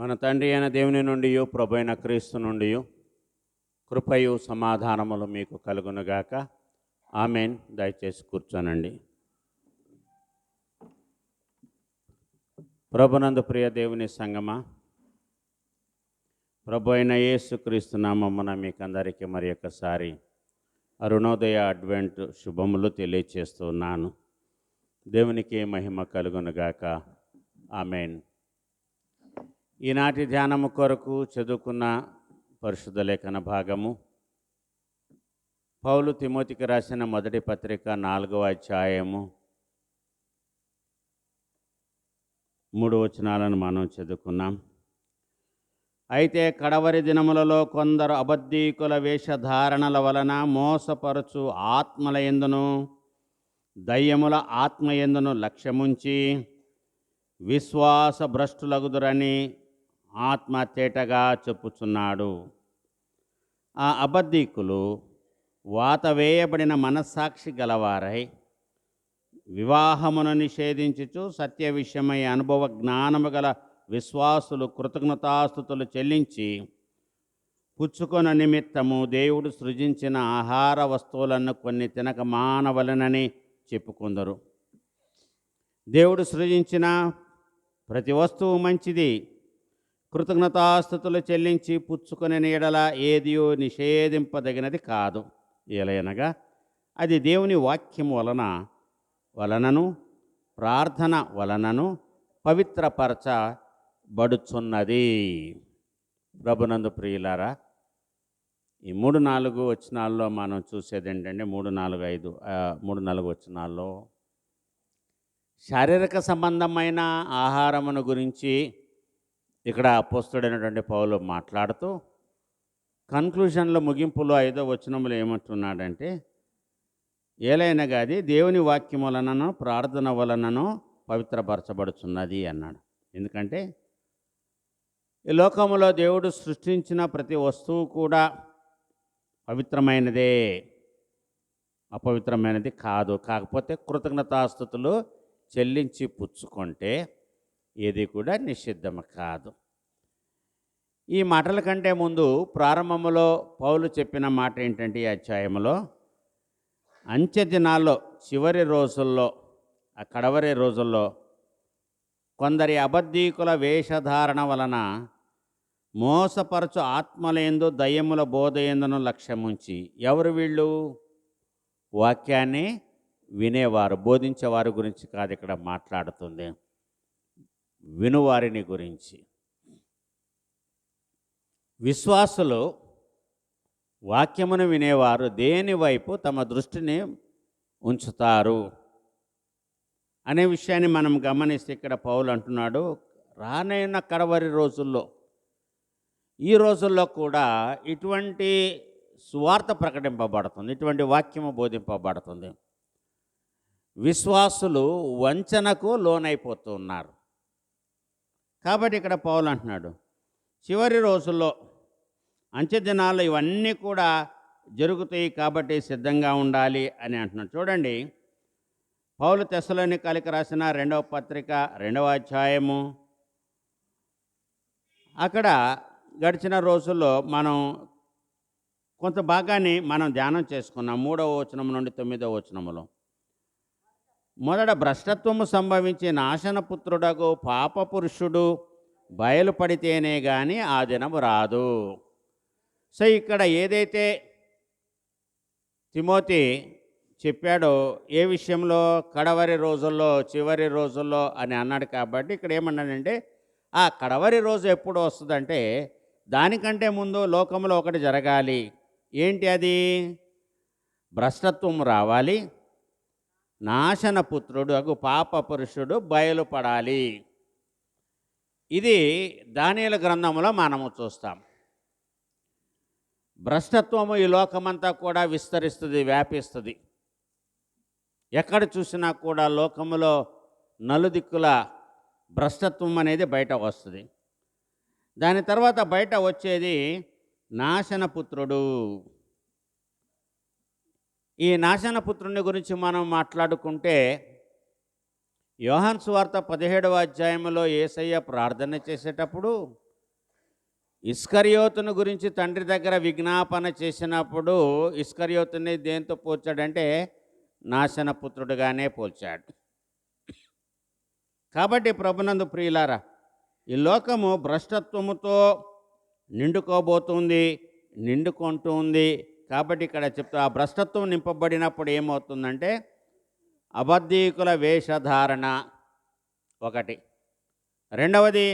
మన తండ్రి అయిన దేవుని నుండి ప్రభు అయిన క్రీస్తు నుండి కృపయు సమాధానములు మీకు కలుగునుగాక. ఆమెన్. దయచేసి కూర్చోనండి. ప్రభునందు ప్రియ దేవుని సంగమా ప్రభు అయిన యేసుక్రీస్తు నామమున మీకు అందరికీ మరి ఒకసారి అరుణోదయ అడ్వెంట్ శుభములు తెలియచేస్తున్నాను. దేవునికి మహిమ కలుగునుగాక. ఆమెన్. ఈనాటి ధ్యానము కొరకు చదువుకున్న పరిశుద్ధ లేఖన భాగము. పౌలు తిమోతికి రాసిన మొదటి పత్రిక నాలుగవ అధ్యాయము. మూడు వచనాలను మనం చదువుకున్నాం. అయితే కడవరి దినములలో కొందరు అబద్ధీకుల వేషధారణల వలన మోసపరచు ఆత్మల ఎందును దయ్యముల ఆత్మ ఎందును లక్ష్యముంచి విశ్వాస భ్రష్టులగుదురని ఆత్మ తేటగా చెప్పుచున్నాడు. ఆ అబద్ధీకులు వాత వేయబడిన మనస్సాక్షి గలవారై వివాహమును నిషేధించుచు సత్య విషయమై అనుభవ జ్ఞానము గల విశ్వాసులు కృతజ్ఞతాస్థుతులు చెల్లించి పుచ్చుకొన నిమిత్తము దేవుడు సృజించిన ఆహార వస్తువులను కొన్ని తినక మానవలనని చెప్పుకుందరు. దేవుడు సృజించిన ప్రతి వస్తువు మంచిది కృతజ్ఞతాస్థుతులు చెల్లించి పుచ్చుకునే నీడల ఏదియో నిషేధింపదగినది కాదు. ఎలయనగా అది దేవుని వాక్యం వలన వలనను ప్రార్థన వలనను పవిత్రపరచబడుచున్నది. ప్రభునందు ప్రియులారా ఈ మూడు నాలుగు వచనాల్లో మనం చూసేది ఏంటంటే మూడు నాలుగు ఐదు మూడు నాలుగు వచనాల్లో శారీరక సంబంధమైన ఆహారమును గురించి ఇక్కడ అపోస్తుడైనటువంటి పౌలు మాట్లాడుతూ కన్క్లూషన్లో ముగింపులో ఐదో వచనములు ఏమంటున్నాడంటే ఏలైనగా అది దేవుని వాక్యం వలననో ప్రార్థన వలననో పవిత్రపరచబడుచున్నది అన్నాడు. ఎందుకంటే ఈ లోకంలో దేవుడు సృష్టించిన ప్రతి వస్తువు కూడా పవిత్రమైనదే. అపవిత్రమైనది కాదు. కాకపోతే కృతజ్ఞతాస్థుతులు చెల్లించి పుచ్చుకుంటే ఏది కూడా నిషిద్ధం కాదు. ఈ మాటల కంటే ముందు ప్రారంభములో పౌలు చెప్పిన మాట ఏంటంటే ఈ అధ్యాయంలో అంచె దినాల్లో చివరి రోజుల్లో ఆ కడవరి రోజుల్లో కొందరి అబద్ధీకుల వేషధారణ వలన మోసపరచు ఆత్మలేందు దయ్యముల బోధయందును లక్ష్యముంచి ఎవరు వీళ్ళు? వాక్యాన్ని వినేవారు బోధించేవారి గురించి కాదు ఇక్కడ మాట్లాడుతుంది. వినువారిని గురించి. విశ్వాసులు వాక్యమును వినేవారు దేని వైపు తమ దృష్టిని ఉంచుతారు అనే విషయాన్ని మనం గమనిస్తే ఇక్కడ పౌలు అంటున్నాడు రానైన కడవరి రోజుల్లో ఈ రోజుల్లో కూడా ఇటువంటి సువార్త ప్రకటింపబడుతుంది ఇటువంటి వాక్యము బోధింపబడుతుంది. విశ్వాసులు వంచనకు లోనైపోతున్నారు. కాబట్టి ఇక్కడ పౌలు అంటున్నాడు చివరి రోజుల్లో అంచె ఇవన్నీ కూడా జరుగుతాయి కాబట్టి సిద్ధంగా ఉండాలి అని అంటున్నాడు. చూడండి పౌలు తెశలోని కలిక రాసిన రెండవ పత్రిక రెండవ అధ్యాయము. అక్కడ గడిచిన రోజుల్లో మనం కొంత భాగాన్ని మనం ధ్యానం చేసుకున్నాం మూడవ వచనం నుండి తొమ్మిదవ వచనములో. మొదట భ్రష్టత్వము సంభవించి నాశనపుత్రుడకు పాపపురుషుడు బయలుపడితేనే కానీ ఆ దినము రాదు. సో ఇక్కడ ఏదైతే తిమోతి చెప్పాడో ఏ విషయంలో కడవరి రోజుల్లో చివరి రోజుల్లో అని అన్నాడు కాబట్టి ఇక్కడ ఏమన్నానంటే ఆ కడవరి రోజు ఎప్పుడు వస్తుందంటే దానికంటే ముందు లోకంలో ఒకటి జరగాలి. ఏంటి అది? భ్రష్టత్వం రావాలి. నాశన పుత్రుడు అగు పాప పురుషుడు బయలుపడాలి. ఇది దానిల గ్రంథంలో మనము చూస్తాం. భ్రష్టత్వము ఈ లోకమంతా కూడా విస్తరిస్తుంది వ్యాపిస్తుంది. ఎక్కడ చూసినా కూడా లోకములో నలుదిక్కుల భ్రష్టత్వం అనేది బయట వస్తుంది. దాని తర్వాత బయట వచ్చేది నాశనపుత్రుడు. ఈ నాశనపుత్రుని గురించి మనం మాట్లాడుకుంటే యోహాన్ సువార్త పదిహేడవ అధ్యాయంలో ఏసయ్య ప్రార్థన చేసేటప్పుడు ఇస్కరియోతును గురించి తండ్రి దగ్గర విజ్ఞాపన చేసినప్పుడు ఇస్కరియోతుని దేంతో పోల్చాడంటే నాశనపుత్రుడుగానే పోల్చాడు. కాబట్టి ప్రభునందు ప్రియులారా ఈ లోకము భ్రష్టత్వముతో నిండుకోబోతుంది నిండుకుంటూ ఉంది. కాబట్టి ఇక్కడ చెప్తా ఆ భ్రష్టత్వం నింపబడినప్పుడు ఏమవుతుందంటే అబద్ధీకుల వేషధారణ ఒకటి. రెండవది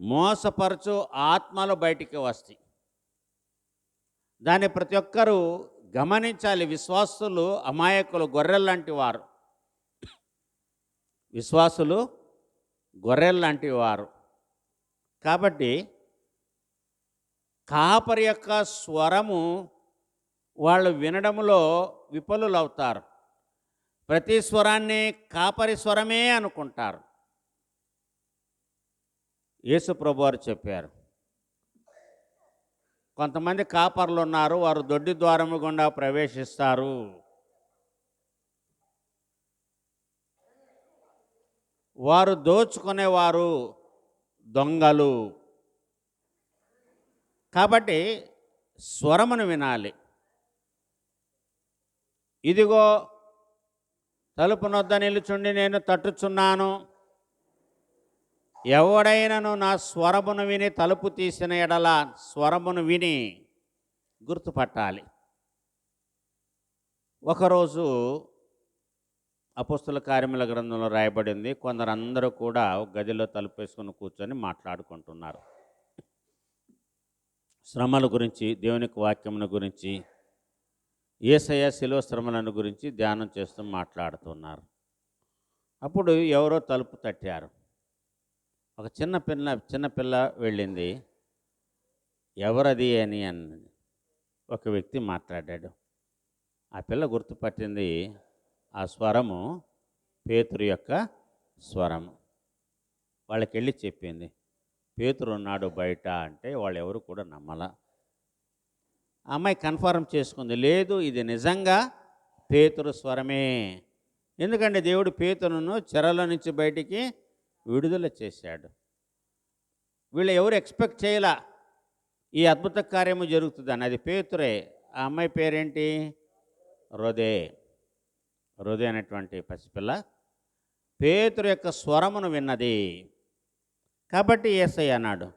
మోసపరచు ఆత్మలు బయటికి వస్తాయి. దాన్ని ప్రతి ఒక్కరూ గమనించాలి. విశ్వాసులు అమాయకులు గొర్రెల్లాంటి వారు. విశ్వాసులు గొర్రెల్లాంటి వారు. కాబట్టి కాపరి యొక్క స్వరము వాళ్ళు వినడంలో విఫలులవుతారు. ప్రతి స్వరాన్ని కాపరి స్వరమే అనుకుంటారు. యేసుప్రభు వారు చెప్పారు. కొంతమంది కాపర్లు ఉన్నారు వారు దొడ్డి ద్వారము గుండా ప్రవేశిస్తారు. వారు దోచుకునేవారు దొంగలు. కాబట్టి స్వరమును వినాలి. ఇదిగో తలుపు నొద్ద నిలుచుండి నేను తట్టుచున్నాను. ఎవడైనను నా స్వరమును విని తలుపు తీసిన ఎడల స్వరమును విని గుర్తుపట్టాలి. ఒకరోజు అపుస్తుల కార్యముల గ్రంథంలో రాయబడింది. కొందరు అందరూ కూడా గదిలో తలుపు వేసుకుని కూర్చొని మాట్లాడుకుంటున్నారు. శ్రమల గురించి దేవునికి వాక్యముల గురించి ఏసయ శిలువ శ్రమలను గురించి ధ్యానం చేస్తూ మాట్లాడుతున్నారు. అప్పుడు ఎవరో తలుపు తట్టారు. ఒక చిన్న పిల్ల చిన్న పిల్ల వెళ్ళింది. ఎవరది అని అన్నది ఒక వ్యక్తి మాట్లాడాడు. ఆ పిల్ల గుర్తుపట్టింది ఆ స్వరము పేతురు యొక్క స్వరము. వాళ్ళకి వెళ్ళి చెప్పింది పేతురు ఉన్నాడు బయట అంటే వాళ్ళు ఎవరు కూడా నమ్మల. ఆ అమ్మాయి కన్ఫర్మ్ చేసుకుంది లేదు ఇది నిజంగా పేతురు స్వరమే. ఎందుకంటే దేవుడు పేతురును చెరల నుంచి బయటికి విడుదల చేశాడు. వీళ్ళు ఎవరు ఎక్స్పెక్ట్ చేయలా? ఈ అద్భుత కార్యము జరుగుతుందని. అది పేతురే. ఆ అమ్మాయి పేరేంటి? హృదే హృదయ అనేటువంటి పసిపిల్ల. పేతురు యొక్క స్వరమును విన్నది. కాబట్టి ఏసై అన్నాడు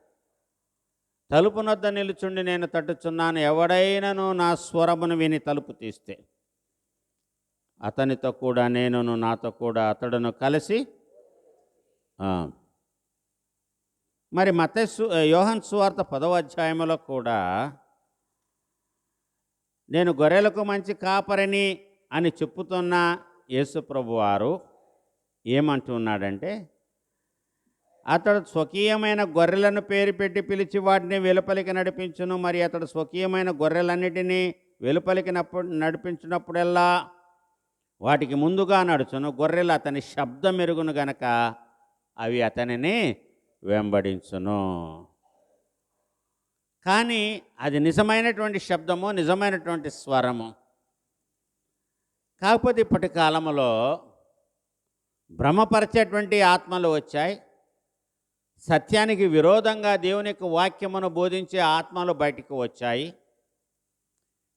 తలుపునొద్ద నిలుచుండి నేను తట్టుచున్నాను. ఎవడైనను నా స్వరమును విని తలుపు తీస్తే అతనితో కూడా నేనును నాతో కూడా అతడును కలిసి మరి మతస్సు యోహన్ సువార్త పదవ అధ్యాయంలో కూడా నేను గొర్రెలకు మంచి కాపరిని అని చెప్పుతున్న యేసుప్రభు వారు ఏమంటున్నాడంటే అతడు స్వకీయమైన గొర్రెలను పేరు పెట్టి పిలిచి వాటిని వెలుపలికి నడిపించును మరి అతడు స్వకీయమైన గొర్రెలన్నిటినీ వెలుపలికినప్పుడు నడిపించినప్పుడల్లా వాటికి ముందుగా నడుచును. గొర్రెలు అతని శబ్దం మెరుగును గనక అవి అతనిని వెంబడించును. కానీ అది నిజమైనటువంటి శబ్దము నిజమైనటువంటి స్వరము. కాకపోతే ఇప్పటి కాలంలో భ్రమపరిచేటువంటి ఆత్మలు వచ్చాయి. సత్యానికి విరోధంగా దేవుని యొక్క వాక్యమును బోధించే ఆత్మలు బయటికి వచ్చాయి.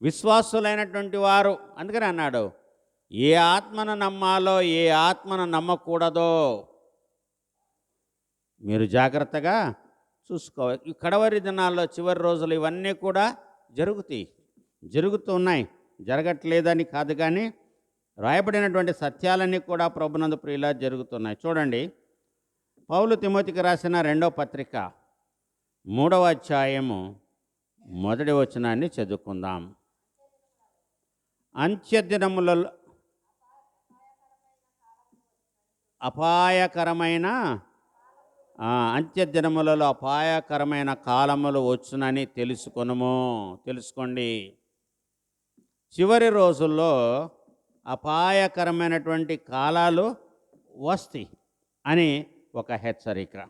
విశ్వాసులైనటువంటి వారు అందుకని అన్నాడు ఏ ఆత్మను నమ్మాలో ఏ ఆత్మను నమ్మకూడదో? మీరు జాగ్రత్తగా చూసుకోవాలి. ఈ కడవరి దినాల్లో చివరి రోజులు ఇవన్నీ కూడా జరుగుతాయి. జరుగుతున్నాయి జరగట్లేదని కాదు కానీ రాయబడినటువంటి సత్యాలన్నీ కూడా ప్రభునందు ప్రియులా జరుగుతున్నాయి. చూడండి. పౌలు తిమోతికి రాసిన రెండవ పత్రిక మూడవ అధ్యాయము మొదటి వచనాన్ని చదువుకుందాం. అంత్యదినములలో అపాయకరమైన అంత్యదినములలో అపాయకరమైన కాలములు వచ్చునని తెలుసుకొనుము. తెలుసుకోండి. చివరి రోజుల్లో అపాయకరమైనటువంటి కాలాలు వస్తాయి అని ఒక హెచ్చరిక.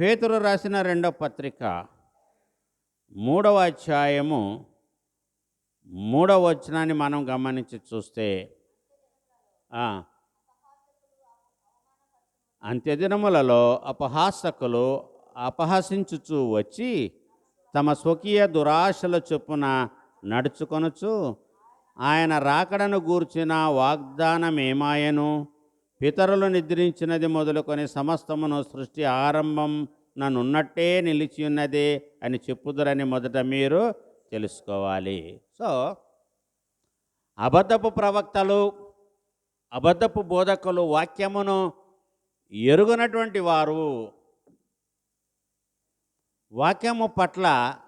పేతురు రాసిన రెండవ పత్రిక మూడవ అధ్యాయము మూడవ వచనాన్ని మనం గమనించి చూస్తే అంత్యదినములలో అపహాసకులు అపహసించుచు వచ్చి తమ స్వకీయ దురాశల చొప్పున నడుచుకొనుచు ఆయన రాకడను గూర్చిన వాగ్దానమేమాయను? పితరులు నిద్రించినది మొదలుకొని సమస్తమును సృష్టి ఆరంభం నన్నున్నట్టే నిలిచి ఉన్నదే అని చెప్పుదురని మొదట మీరు తెలుసుకోవాలి. సో అబద్ధపు ప్రవక్తలు అబద్ధపు బోధకులు వాక్యమును ఎరుగునటువంటి వారు వాక్యము పట్ల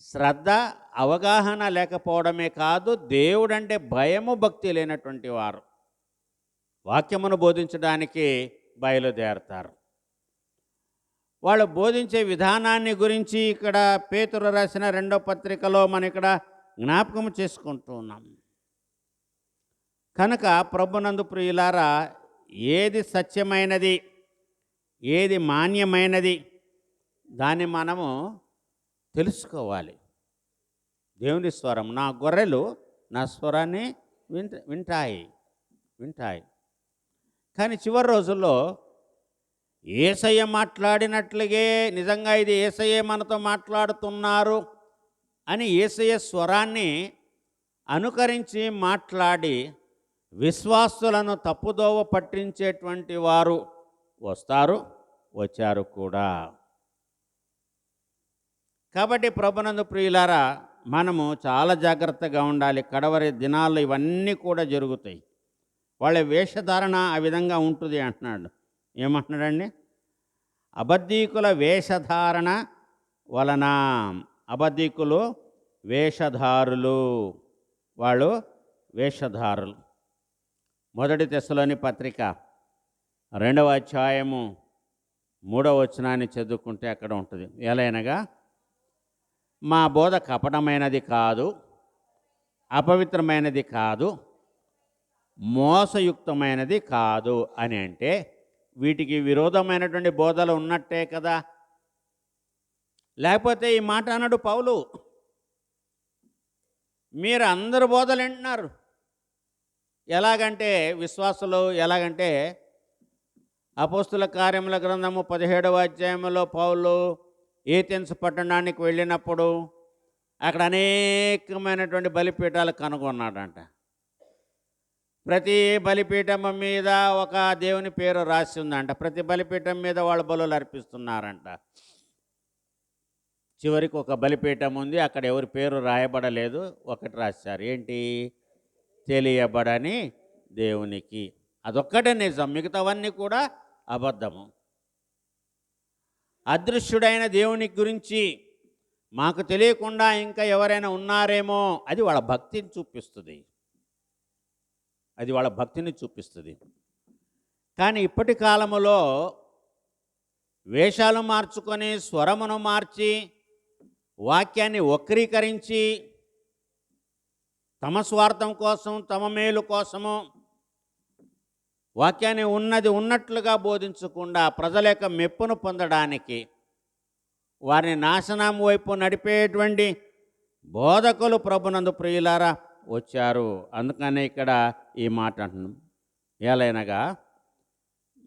శ్రద్ధ అవగాహన లేకపోవడమే కాదు దేవుడంటే భయము భక్తి లేనటువంటి వారు. వాక్యమును బోధించడానికి బయలుదేరతారు. వాళ్ళు బోధించే విధానాన్ని గురించి ఇక్కడ పేతురు రాసిన రెండో పత్రికలో మనం ఇక్కడ జ్ఞాపకం చేసుకుంటూ ఉన్నాం. కనుక ప్రభునందు ప్రియులారా ఏది సత్యమైనది ఏది మాన్యమైనది దాన్ని మనము తెలుసుకోవాలి. దేవుని స్వరం నా గొర్రెలు నా స్వరాన్ని వింట వింటాయి వింటాయి. కానీ చివరి రోజుల్లో ఏసయ్య మాట్లాడినట్లుగే నిజంగా ఇది ఏసయ్య మనతో మాట్లాడుతున్నారు అని ఏసయ్య స్వరాన్ని అనుకరించి మాట్లాడి విశ్వాసులను తప్పుదోవ పట్టించేటువంటి వారు వస్తారు వచ్చారు కూడా. కాబట్టి ప్రభునందు ప్రియులారా మనము చాలా జాగ్రత్తగా ఉండాలి. కడవరి దినాల్లో ఇవన్నీ కూడా జరుగుతాయి. వాళ్ళ వేషధారణ ఆ విధంగా ఉంటుంది అంటున్నాడు. ఏమంటున్నాడండి? అబద్ధీకుల వేషధారణ వలన అబద్ధీకులు వేషధారులు. వాళ్ళు వేషధారులు. మొదటి తెశలోని పత్రిక రెండవ అధ్యాయము మూడవ వచనాన్ని చదువుకుంటే అక్కడ ఉంటుంది. ఎలాగనగా మా బోధ కపటమైనది కాదు అపవిత్రమైనది కాదు మోసయుక్తమైనది కాదు అని అంటే వీటికి విరోధమైనటువంటి బోధలు ఉన్నట్టే కదా. లేకపోతే ఈ మాట అన్నాడు పౌలు మీరు అందరు బోధలు వింటున్నారు ఎలాగంటే విశ్వాసులు ఎలాగంటే అపోస్తుల కార్యముల గ్రంథము పదిహేడవ అధ్యాయంలో పౌలు ఏథెన్స్ పట్టణానికి వెళ్ళినప్పుడు అక్కడ అనేకమైనటువంటి బలిపీఠాలు కనుగొన్నాడంట. ప్రతి బలిపీఠం మీద ఒక దేవుని పేరు రాసి ఉందంట. ప్రతి బలిపీఠం మీద వాళ్ళ బలులు అర్పిస్తున్నారంట. చివరికి ఒక బలిపీఠం ఉంది. అక్కడ ఎవరి పేరు రాయబడలేదు. ఒకటి రాశారు. ఏంటి? తెలియబడని దేవునికి. అదొక్కటే నిజం. మిగతావన్నీ కూడా అబద్ధము. అదృశ్యుడైన దేవుని గురించి మాకు తెలియకుండా ఇంకా ఎవరైనా ఉన్నారేమో అది వాళ్ళ భక్తిని చూపిస్తుంది. అది వాళ్ళ భక్తిని చూపిస్తుంది. కానీ ఇప్పటి కాలములో వేషాలు మార్చుకొని స్వరమును మార్చి వాక్యాన్ని వక్రీకరించి తమ స్వార్థం కోసం తమ మేలు కోసము వాక్యాన్ని ఉన్నది ఉన్నట్లుగా బోధించకుండా ప్రజల యొక్క మెప్పును పొందడానికి వారిని నాశనం వైపు నడిపేటువంటి బోధకులు ప్రభునందు ప్రియులారా వచ్చారు. అందుకనే ఇక్కడ ఈ మాట అంటున్నాం. ఏలైనగా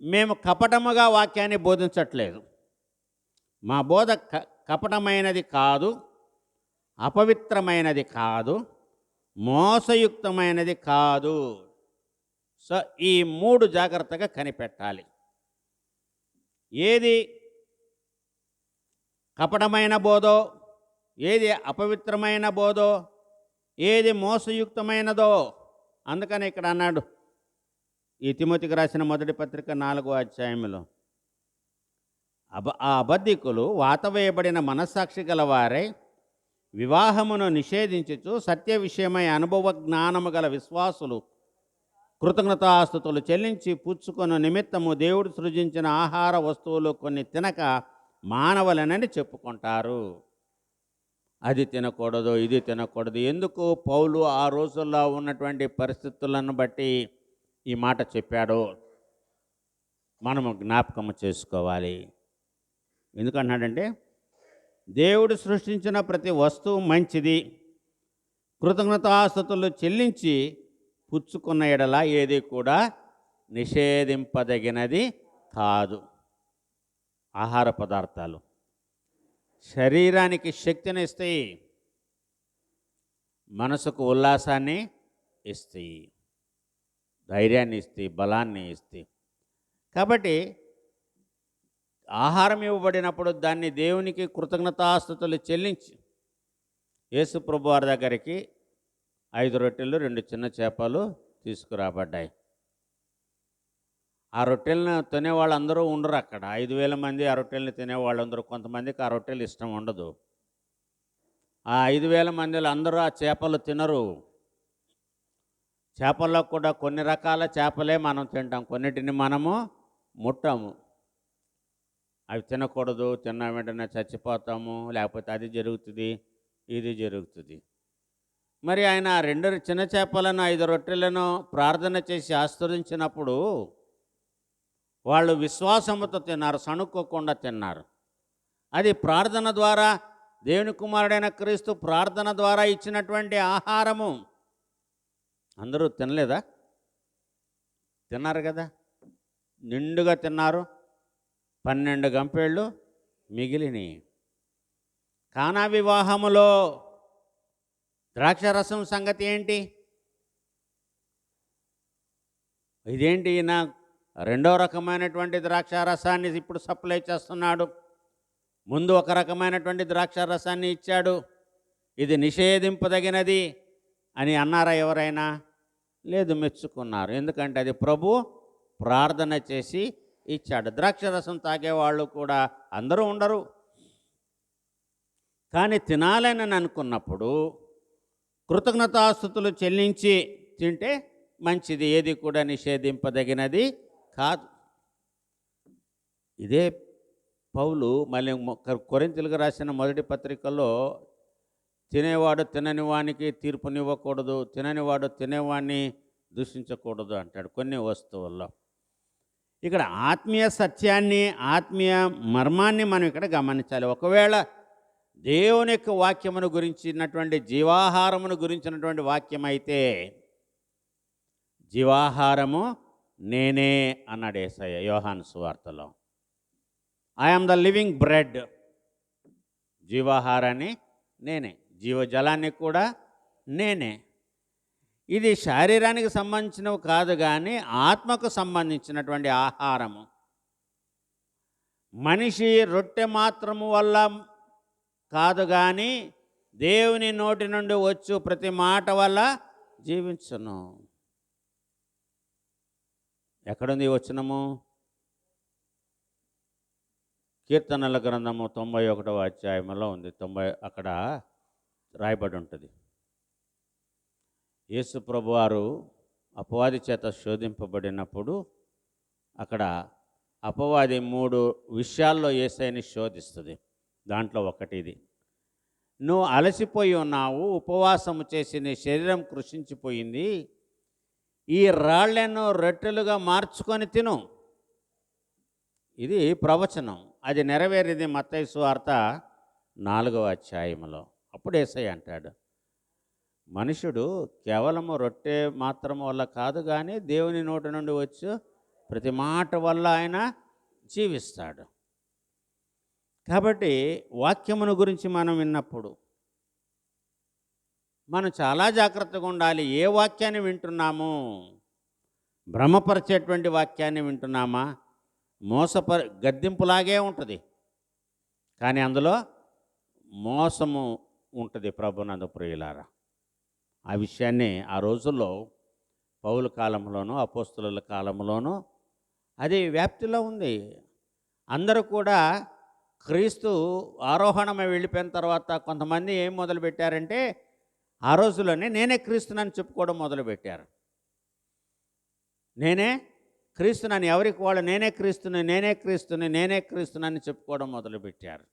మేము కపటముగా వాక్యాన్ని బోధించట్లేదు. మా బోధ కపటమైనది కాదు అపవిత్రమైనది కాదు మోసయుక్తమైనది కాదు. సో ఈ మూడు జాగ్రత్తగా కనిపెట్టాలి. ఏది కపటమైన బోధో ఏది అపవిత్రమైన బోధో ఏది మోసయుక్తమైనదో అందుకని ఇక్కడ అన్నాడు ఈ తిమోతికి రాసిన మొదటి పత్రిక నాలుగో అధ్యాయంలో అబ ఆ అబద్ధికులు వాతవేయబడిన మనస్సాక్షి గలవారై వివాహమును నిషేధించచ్చు సత్య విషయమై అనుభవ జ్ఞానము గల విశ్వాసులు కృతజ్ఞతాస్తుతులు చెల్లించి పుచ్చుకొను నిమిత్తము దేవుడు సృజించిన ఆహార వస్తువులు కొన్ని తినక మానవలనని చెప్పుకుంటారు. అది తినకూడదు ఇది తినకూడదు. ఎందుకు? పౌలు ఆ రోజుల్లో ఉన్నటువంటి పరిస్థితులను బట్టి ఈ మాట చెప్పాడు. మనము జ్ఞాపకము చేసుకోవాలి. ఎందుకన్నాడంటే దేవుడు సృష్టించిన ప్రతి వస్తువు మంచిది. కృతజ్ఞతాస్తుతులు చెల్లించి పుచ్చుకున్న ఎడల ఏది కూడా నిషేధింపదగినది కాదు. ఆహార పదార్థాలు. శరీరానికి శక్తిని ఇస్తాయి. మనసుకు ఉల్లాసాన్ని ఇస్తాయి. ధైర్యాన్ని ఇస్తాయి. బలాన్ని ఇస్తాయి. కాబట్టి ఆహారం ఇవ్వబడినప్పుడు దాన్ని దేవునికి కృతజ్ఞతాస్థుతులు చెల్లించి యేసు ప్రభు వారి దగ్గరికి ఐదు రొట్టెలు రెండు చిన్న చేపలు తీసుకురాబడ్డాయి. ఆ రొట్టెలను తినేవాళ్ళు అందరూ ఉండరు అక్కడ. ఐదు వేల మంది ఆ రొట్టెలను తినేవాళ్ళందరూ కొంతమందికి ఆ రొట్టెలు ఇష్టం ఉండదు. ఆ ఐదు వేల మందిలో అందరూ ఆ చేపలు తినరు. చేపల్లో కూడా కొన్ని రకాల చేపలే మనం తింటాం. కొన్నిటిని మనము ముట్టాము. అవి తినకూడదు తిన్న వెంటనే చచ్చిపోతాము లేకపోతే అది జరుగుతుంది ఇది జరుగుతుంది. మరి ఆయన రెండు చిన్న చేపలను ఐదు రొట్టెలను ప్రార్థన చేసి ఆస్వాదించినప్పుడు వాళ్ళు విశ్వాసముతో తిన్నారు సణుక్కోకుండా తిన్నారు. అది ప్రార్థన ద్వారా దేవుని కుమారుడైన క్రీస్తు ప్రార్థన ద్వారా ఇచ్చినటువంటి ఆహారము. అందరూ తినలేదా? తిన్నారు కదా? నిండుగా తిన్నారు. పన్నెండు గంపేళ్ళు మిగిలిని కానా వివాహములో ద్రాక్షరసం సంగతి ఏంటి? ఇదేంటి ఈయన రెండో రకమైనటువంటి ద్రాక్ష రసాన్ని ఇప్పుడు సప్లై చేస్తున్నాడు. ముందు ఒక రకమైనటువంటి ద్రాక్ష రసాన్ని ఇచ్చాడు. ఇది నిషేధింపదగినది అని అన్నారా ఎవరైనా? లేదు మెచ్చుకున్నారు. ఎందుకంటే అది ప్రభు ప్రార్థన చేసి ఇచ్చాడు. ద్రాక్ష రసం తాగేవాళ్ళు కూడా అందరూ ఉండరు. కానీ తినాలని అనుకున్నప్పుడు కృతజ్ఞతాస్థుతులు చెల్లించి తింటే మంచిది. ఏది కూడా నిషేధింపదగినది కాదు. ఇదే పౌలు మళ్ళీ కొరింతలకు రాసిన మొదటి పత్రికలో తినేవాడు తినని వానికి తీర్పునివ్వకూడదు తిననివాడు తినేవాడిని దూషించకూడదు అంటాడు కొన్ని వస్తువుల్లో. ఇక్కడ ఆత్మీయ సత్యాన్ని ఆత్మీయ మర్మాన్ని మనం ఇక్కడ గమనించాలి. ఒకవేళ దేవుని యొక్క వాక్యమును గురించినటువంటి జీవాహారమును గురించినటువంటి వాక్యం అయితే జీవాహారము నేనే అన్నాడు ఏసయ్య యోహాను సువార్తలో. I am the living bread జీవాహారాన్ని నేనే జీవజలాన్ని కూడా నేనే. ఇది శారీరానికి సంబంధించినవి కాదు కానీ ఆత్మకు సంబంధించినటువంటి ఆహారము. మనిషి రొట్టె మాత్రము వల్ల కాదు కానీ దేవుని నోటి నుండి వచ్చు ప్రతి మాట వల్ల జీవించును. ఎక్కడుంది వచ్చినము కీర్తనల గ్రంథము తొంభై ఒకటవ అధ్యాయంలో ఉంది. తొంభై అక్కడ రాయబడి ఉంటుంది. యేసు ప్రభువారు అపవాది చేత శోధింపబడినప్పుడు అక్కడ అపవాది మూడు విషయాల్లో ఏసైని శోధిస్తుంది. దాంట్లో ఒకటి ఇది నువ్వు అలసిపోయి ఉన్నావు ఉపవాసము చేసి నీ శరీరం కృషించిపోయింది ఈ రాళ్ళను రొట్టెలుగా మార్చుకొని తిను. ఇది ప్రవచనం అది నెరవేరింది మత్తైసు వార్త నాలుగవ అధ్యాయంలో అప్పుడు ఏసై అంటాడు మనుషుడు కేవలము రొట్టె మాత్రం వల్ల కాదు కానీ దేవుని నోటి నుండి వచ్చు ప్రతి మాట వల్ల ఆయన జీవిస్తాడు. కాబట్టి వాక్యమును గురించి మనం విన్నప్పుడు మనం చాలా జాగ్రత్తగా ఉండాలి. ఏ వాక్యాన్ని వింటున్నాము? భ్రమపరిచేటువంటి వాక్యాన్ని వింటున్నామా? మోసపర గద్దింపులాగే ఉంటుంది. కానీ అందులో మోసము ఉంటుంది ప్రభునందు ప్రియులారా. ఆ విషయాన్ని ఆ రోజుల్లో పౌల కాలంలోనూ అపోస్తుల కాలంలోనూ అది వ్యాప్తిలో ఉంది. అందరూ కూడా క్రీస్తు ఆరోహణమై వెళ్ళిపోయిన తర్వాత కొంతమంది ఏం మొదలుపెట్టారంటే ఆ రోజుల్లోనే నేనే క్రీస్తునని చెప్పుకోవడం మొదలుపెట్టారు. నేనే క్రీస్తునని ఎవరికి వాళ్ళు నేనే క్రీస్తుని నేనే క్రీస్తుని నేనే క్రీస్తునని చెప్పుకోవడం మొదలుపెట్టారు.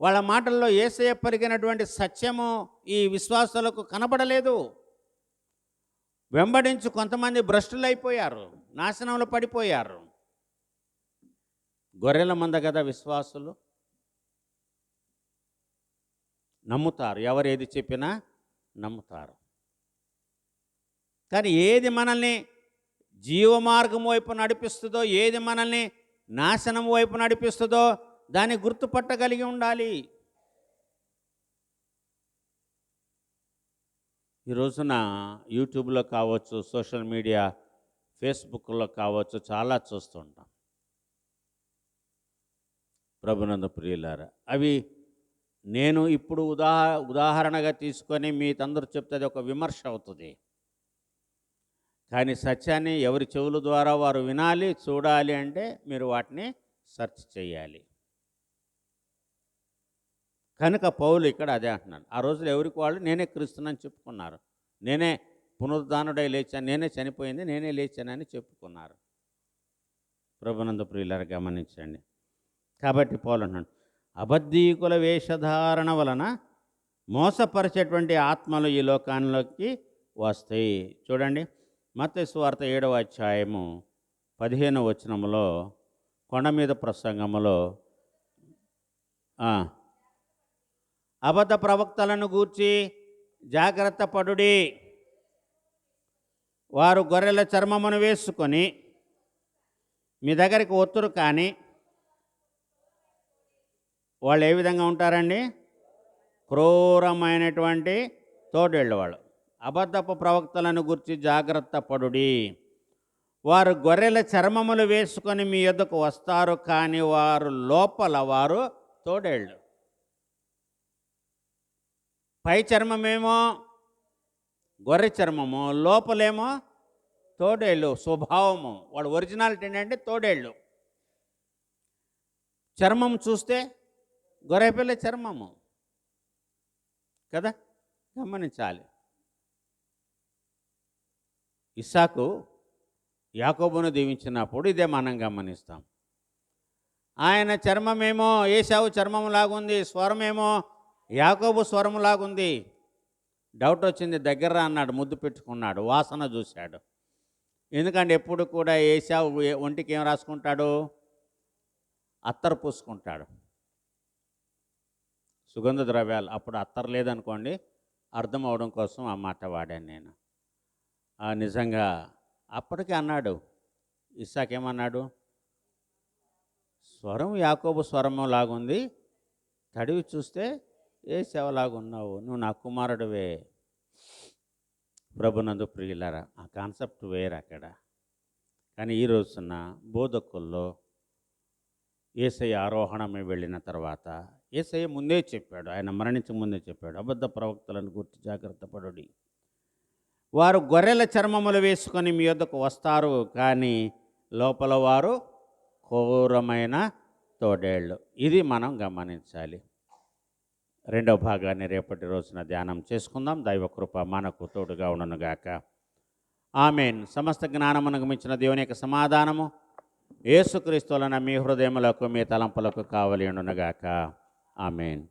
వాళ్ళ మాటల్లో ఏసయ్య పరిగినటువంటి సత్యము ఈ విశ్వాసాలకు కనబడలేదు. వెంబడించి కొంతమంది భ్రష్టులైపోయారు నాశనంలో పడిపోయారు. గొర్రెల మంద కదా విశ్వాసులు? నమ్ముతారు. ఎవరు ఏది చెప్పినా నమ్ముతారు. కానీ ఏది మనల్ని జీవమార్గం వైపు నడిపిస్తుందో ఏది మనల్ని నాశనం వైపు నడిపిస్తుందో దాన్ని గుర్తుపట్టగలిగి ఉండాలి. ఈ రోజున యూట్యూబ్లో కావచ్చు సోషల్ మీడియా ఫేస్బుక్లో కావచ్చు చాలా చూస్తుంటాం ప్రభునంద ప్రియులారా అవి నేను ఇప్పుడు ఉదాహ ఉదాహరణగా తీసుకొని మీ తందరూ చెప్తే అది ఒక విమర్శ అవుతుంది. కానీ సత్యాన్ని ఎవరి చెవుల ద్వారా వారు వినాలి చూడాలి అంటే మీరు వాటిని సెర్చ్ చేయాలి. కనుక పౌలు ఇక్కడ అదే అంటున్నాడు. ఆ రోజులు ఎవరికి వాళ్ళు? నేనే క్రీస్తునని చెప్పుకున్నారు. నేనే పునరుద్ధానుడై లేచాను. నేనే చనిపోయింది. నేనే లేచానని చెప్పుకున్నారు. ప్రభునంద ప్రియులారు గమనించండి. కాబట్టి పౌలు అంటున్నాడు అబద్ధీకుల వేషధారణ వలన మోసపరిచేటువంటి ఆత్మలు ఈ లోకాల్లోకి వస్తాయి. చూడండి మత స్వార్థ ఏడవ అధ్యాయము పదిహేను వచనములో కొండ మీద ప్రసంగములో అబద్ధ ప్రవక్తలను గూర్చి జాగ్రత్త పడుడి. వారు గొర్రెల చర్మమును వేసుకొని మీ దగ్గరికి ఒత్తురు కానీ వాళ్ళు ఏ విధంగా ఉంటారండి? క్రూరమైనటువంటి తోడేళ్ళు వాళ్ళు. అబద్ధపు ప్రవక్తలను గురించి జాగ్రత్త పడుడి. వారు గొర్రెల చర్మములు వేసుకొని మీ యొద్దకు వస్తారు కానీ వారు లోపల వారు తోడేళ్ళు. పై చర్మమేమో గొర్రె చర్మము లోపలేమో తోడేళ్ళు స్వభావము. వాడు ఒరిజినాలిటీ ఏంటంటే తోడేళ్ళు. చర్మం చూస్తే గొర్రెపిల్ల చర్మము. కదా? గమనించాలి. ఇస్సాకు యాకోబును దీవించినప్పుడు ఇదే మనం గమనిస్తాం. ఆయన చర్మమేమో ఏసావు చర్మం లాగుంది స్వరమేమో యాకోబు స్వరం లాగుంది డౌట్ వచ్చింది దగ్గర అన్నాడు ముద్దు పెట్టుకున్నాడు వాసన చూశాడు. ఎందుకంటే ఎప్పుడు కూడా ఏసావు ఒంటికి ఏం రాసుకుంటాడు? అత్తరు పూసుకుంటాడు. సుగంధ ద్రవ్యాలు అప్పుడు అత్తరు లేదనుకోండి అర్థం అవడం కోసం ఆ మాట వాడాను నేను. ఆ నిజంగా అప్పటికే అన్నాడు ఇస్సాకేమన్నాడు? స్వరం యాకోబు స్వరము లాగుంది తడివి చూస్తే ఏ సేవలాగున్నావు నువ్వు నా కుమారుడివే. ప్రభునందు ప్రియులరా ఆ కాన్సెప్ట్ వేరు అక్కడ. కానీ ఈ రోజున బోధకుల్లో ఏసయ్య ఆరోహణమే వెళ్ళిన తర్వాత ఏసయ్య ముందే చెప్పాడు ఆయన మరణించక ముందే చెప్పాడు అబద్ధ ప్రవక్తలను గుర్తి జాగ్రత్త పడుడి. వారు గొర్రెల చర్మములు వేసుకొని మీ యొద్దకు వస్తారు కానీ లోపల వారు ఘోరమైన తోడేళ్ళు. ఇది మనం గమనించాలి. రెండవ భాగాన్ని రేపటి రోజున ధ్యానం చేసుకుందాం. దైవ కృప మనకు తోడుగా ఉండనుగాక ఆమెన్. సమస్త జ్ఞానమునకు మించిన దేవుని యొక్క సమాధానము యేసుక్రీస్తులన మీ హృదయములకు మీ తలంపులకు కావలి ఉండునుగాక ఆమెన్.